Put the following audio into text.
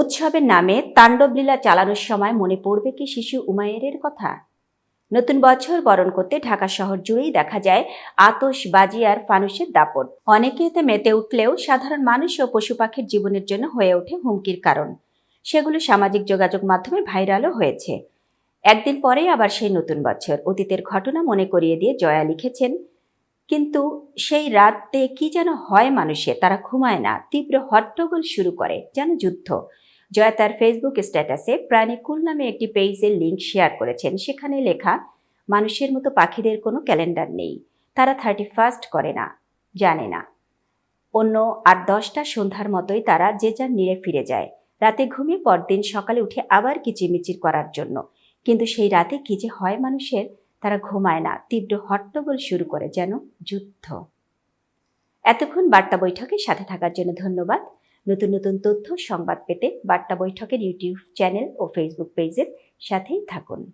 উৎসবের নামে তাণ্ডবলীলা চালানোর সময় মনে পড়বে কি শিশু উমায়ের কথা? নতুন বছর বরণ করতে ঢাকা শহর জুড়েই দেখা যায় আতশবাজি আর ফানুসের দাপট। অনেকে এতে মেতে উঠলেও সাধারণ মানুষ ও পশু পাখির জীবনের জন্য হয়ে ওঠে হুমকির কারণ। সেগুলো সামাজিক যোগাযোগ মাধ্যমে ভাইরালও হয়েছে। একদিন পরেই আবার সেই নতুন বছর। অতীতের ঘটনা মনে করিয়ে দিয়ে জয়া লিখেছেন কিন্তু সেই রাতে কি যেন হয় মানুষে, তারা ঘুমায় না। তীব্র হট্টগোল শুরু করে, যেন যুদ্ধ। জয়া তার ফেসবুক স্ট্যাটাসে প্রাণীকুল নামে একটি পেজের লিঙ্ক শেয়ার করেছেন। সেখানে লেখা, মানুষের মতো পাখিদের কোনো ক্যালেন্ডার নেই। তারা থার্টি ফার্স্ট করে না, জানে না। অন্য আর দশটা সন্ধ্যার মতোই তারা যে যার নিড়ে ফিরে যায়। রাতে ঘুমিয়ে পরদিন সকালে উঠে আবার কিচিরমিচির করার জন্য। কিন্তু সেই রাতে কি যে হয় মানুষের তারা ঘুমায় না। তীব্র হট্টগোল শুরু করে যেন যুদ্ধ। এতক্ষণ বার্তা বৈঠকের সাথে থাকার জন্য ধন্যবাদ। নতুন নতুন তথ্য, সংবাদ পেতে বার্তা বৈঠকের ইউটিউব চ্যানেল ও ফেসবুক পেজের সাথেই থাকুন।